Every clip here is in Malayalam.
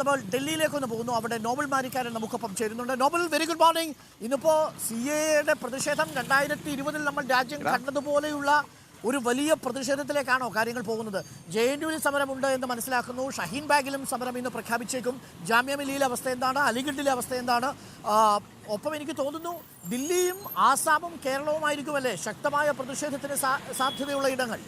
നമ്മൾ ഡൽഹിയിലേക്ക് ഒന്ന് പോകുന്നു. അവിടെ നോബൽ മാരിക്കാരൻ നമുക്കൊപ്പം ചേരുന്നുണ്ട്. നോബൽ വെരി ഗുഡ് മോർണിംഗ് ഇന്നിപ്പോ സി എയുടെ പ്രതിഷേധം രണ്ടായിരത്തി ഇരുപതിൽ നമ്മൾ രാജ്യം കണ്ടതുപോലെയുള്ള ഒരു വലിയ പ്രതിഷേധത്തിലേക്കാണോ കാര്യങ്ങൾ പോകുന്നത്? ജെ എൻ യുവിൽ സമരമുണ്ട് എന്ന് മനസ്സിലാക്കുന്നു. ഷഹീൻ ബാഗിലും സമരം ഇന്ന് പ്രഖ്യാപിച്ചേക്കും. ജാമ്യമില്ലിയിലെ അവസ്ഥ എന്താണ്? അലിഗഡിലെ അവസ്ഥ എന്താണ്? ഒപ്പം എനിക്ക് തോന്നുന്നു ദില്ലിയും ആസാമും കേരളവുമായിരിക്കുമല്ലേ ശക്തമായ പ്രതിഷേധത്തിന് സാധ്യതയുള്ള ഇടങ്ങൾ?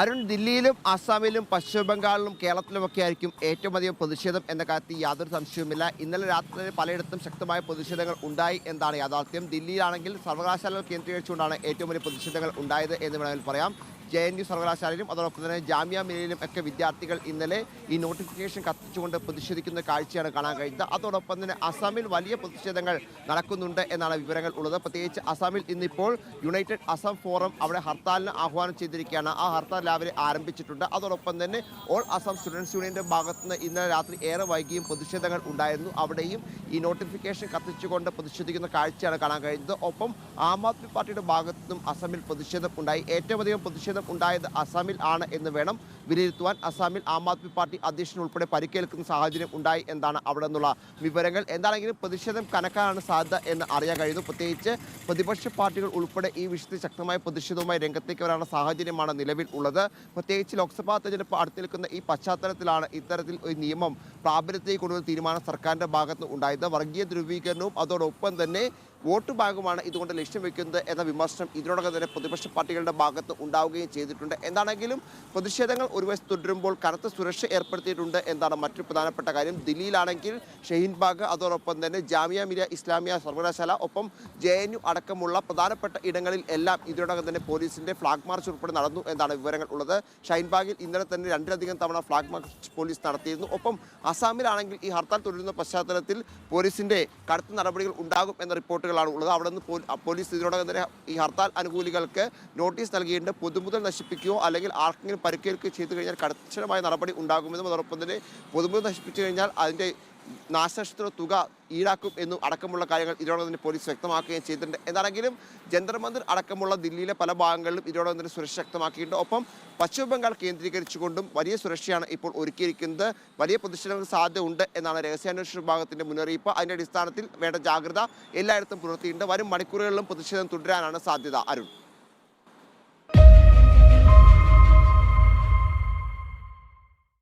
അരുൺ ദില്ലിയിലും അസാമിലും പശ്ചിമ ബംഗാളിലും കേരളത്തിലുമൊക്കെ ആയിരിക്കും ഏറ്റവും അധികം പ്രതിഷേധം എന്ന കാര്യത്തിൽ യാതൊരു സംശയവുമില്ല. ഇന്നലെ രാത്രി പലയിടത്തും ശക്തമായ പ്രതിഷേധങ്ങൾ ഉണ്ടായി എന്നാണ് യാഥാർത്ഥ്യം. ദില്ലിയിലാണെങ്കിൽ സർവകലാശാലകൾ കേന്ദ്രീകരിച്ചുകൊണ്ടാണ് ഏറ്റവും വലിയ പ്രതിഷേധങ്ങൾ ഉണ്ടായത് എന്ന് വേണമെങ്കിൽ പറയാം. ജെ എൻ യു സർവകലാശാലയിലും അതോടൊപ്പം തന്നെ ജാമ്യ മില്ലയിലും ഒക്കെ വിദ്യാർത്ഥികൾ ഇന്നലെ ഈ നോട്ടിഫിക്കേഷൻ കത്തിച്ചുകൊണ്ട് പ്രതിഷേധിക്കുന്ന കാഴ്ചയാണ് കാണാൻ കഴിഞ്ഞത്. അതോടൊപ്പം തന്നെ അസാമിൽ വലിയ പ്രതിഷേധങ്ങൾ നടക്കുന്നുണ്ട് എന്നാണ് വിവരങ്ങൾ ഉള്ളത്. പ്രത്യേകിച്ച് അസാമിൽ ഇന്നിപ്പോൾ യുണൈറ്റഡ് അസം ഫോറം അവിടെ ഹർത്താലിന് ആഹ്വാനം ചെയ്തിരിക്കുകയാണ്. ആ ഹർത്താൽ രാവിലെ ആരംഭിച്ചിട്ടുണ്ട്. അതോടൊപ്പം തന്നെ ഓൾ അസം സ്റ്റുഡൻസ് യൂണിയന്റെ ഭാഗത്ത് നിന്ന് ഇന്നലെ രാത്രി ഏറെ വൈകിയും പ്രതിഷേധങ്ങൾ ഉണ്ടായിരുന്നു. അവിടെയും ഈ നോട്ടിഫിക്കേഷൻ കത്തിച്ചുകൊണ്ട് പ്രതിഷേധിക്കുന്ന കാഴ്ചയാണ് കാണാൻ കഴിഞ്ഞത്. ഒപ്പം ആം ആദ്മി പാർട്ടിയുടെ ഭാഗത്തു നിന്നും അസമിൽ പ്രതിഷേധം ഉണ്ടായി. ഏറ്റവും അധികം പ്രതിഷേധം ഉണ്ടായത് അസമിൽ ആണ് എന്ന് വേണം വിലയിരുത്തുവാൻ അസാമിൽ ആം ആദ്മി പാർട്ടി അധ്യക്ഷൻ ഉൾപ്പെടെ പരിക്കേൽക്കുന്ന സാഹചര്യം ഉണ്ടായി എന്നാണ് അവിടെ നിന്നുള്ള വിവരങ്ങൾ. എന്താണെങ്കിലും പ്രതിഷേധം കനക്കാനാണ് സാധ്യത എന്ന് അറിയാൻ കഴിയുന്നു. പ്രത്യേകിച്ച് പ്രതിപക്ഷ പാർട്ടികൾ ഉൾപ്പെടെ ഈ വിഷയത്തിൽ ശക്തമായ പ്രതിഷേധവുമായി രംഗത്തേക്ക് വരാനുള്ള സാഹചര്യമാണ് നിലവിൽ ഉള്ളത്. പ്രത്യേകിച്ച് ലോക്സഭാ തെരഞ്ഞെടുപ്പ് അടുത്ത് നിൽക്കുന്ന ഈ പശ്ചാത്തലത്തിലാണ് ഇത്തരത്തിൽ ഒരു നിയമം പ്രാബല്യത്തേക്ക് കൊണ്ടുവരുന്ന തീരുമാനം സർക്കാരിന്റെ ഭാഗത്ത് ഉണ്ടായത്. വർഗീയ ധ്രുവീകരണവും അതോടൊപ്പം തന്നെ വോട്ട് ബാങ്കുമാണ് ഇതുകൊണ്ട് ലക്ഷ്യം വെക്കുന്നത് എന്ന വിമർശനം ഇതിനോടകം തന്നെ പ്രതിപക്ഷ പാർട്ടികളുടെ ഭാഗത്ത് ഉണ്ടാവുകയും ചെയ്തിട്ടുണ്ട്. എന്താണെങ്കിലും പ്രതിഷേധങ്ങൾ ഒരു വശത്ത് തുടരുമ്പോൾ കനത്ത സുരക്ഷ ഏർപ്പെടുത്തിയിട്ടുണ്ട് എന്നാണ് മറ്റൊരു പ്രധാനപ്പെട്ട കാര്യം. ദില്ലിയിലാണെങ്കിൽ ഷഹീൻബാഗ് അതോടൊപ്പം തന്നെ ജാമിയ മിലിയ ഇസ്ലാമിയ സർവകലാശാല ഒപ്പം ജെ എൻ യു അടക്കമുള്ള പ്രധാനപ്പെട്ട ഇടങ്ങളിൽ എല്ലാം ഇതിനോടകം തന്നെ പോലീസിന്റെ ഫ്ലാഗ് മാർച്ച് ഉൾപ്പെടെ നടന്നു എന്നാണ് വിവരങ്ങൾ ഉള്ളത്. ഷൈൻബാഗിൽ ബാഗിൽ ഇന്നലെ തന്നെ രണ്ടിലധികം തവണ ഫ്ലാഗ് മാർച്ച് പോലീസ് നടത്തിയിരുന്നു. ഒപ്പം അസാമിലാണെങ്കിൽ ഈ ഹർത്താൽ തുടരുന്ന പശ്ചാത്തലത്തിൽ പോലീസിന്റെ കടുത്ത നടപടികൾ ഉണ്ടാകും എന്ന റിപ്പോർട്ടുകളാണ് ഉള്ളത്. അവിടെ നിന്ന് പോലീസ് ഇതിനോടകം തന്നെ ഈ ഹർത്താൽ അനുകൂലികൾക്ക് നോട്ടീസ് നൽകിയിട്ടുണ്ട്. പൊതുമുതൽ നശിപ്പിക്കുകയോ അല്ലെങ്കിൽ ആർക്കെങ്കിലും പരിക്കേൽക്കുകയോ ചെയ്തു കഴിഞ്ഞാൽ കർശനമായ നടപടി ഉണ്ടാകുമെന്നും അതോടൊപ്പം തന്നെ പൊതുമുഖം നശിപ്പിച്ചു കഴിഞ്ഞാൽ അതിന്റെ നാശനഷ്ടത്തിന് തുക ഈടാക്കും എന്നും അടക്കമുള്ള കാര്യങ്ങൾ ഇതിനോടൊപ്പം തന്നെ പോലീസ് വ്യക്തമാക്കുകയും ചെയ്തിട്ടുണ്ട്. എന്താണെങ്കിലും ജന്തർ മന്ദിർ അടക്കമുള്ള ദില്ലിയിലെ പല ഭാഗങ്ങളിലും ഇതിനോടൊപ്പം തന്നെ സുരക്ഷ ശക്തമാക്കിയിട്ടുണ്ട്. ഒപ്പം പശ്ചിമ ബംഗാൾ കേന്ദ്രീകരിച്ചുകൊണ്ടും വലിയ സുരക്ഷയാണ് ഇപ്പോൾ ഒരുക്കിയിരിക്കുന്നത്. വലിയ പ്രതിഷേധങ്ങൾക്ക് സാധ്യത ഉണ്ട് എന്നാണ് രഹസ്യാന്വേഷണ വിഭാഗത്തിന്റെ മുന്നറിയിപ്പ്. അതിന്റെ അടിസ്ഥാനത്തിൽ വേണ്ട ജാഗ്രത എല്ലായിടത്തും പുലർത്തിയിട്ടുണ്ട്. വരും മണിക്കൂറുകളിലും പ്രതിഷേധം തുടരാനാണ് സാധ്യത. അരുൺ.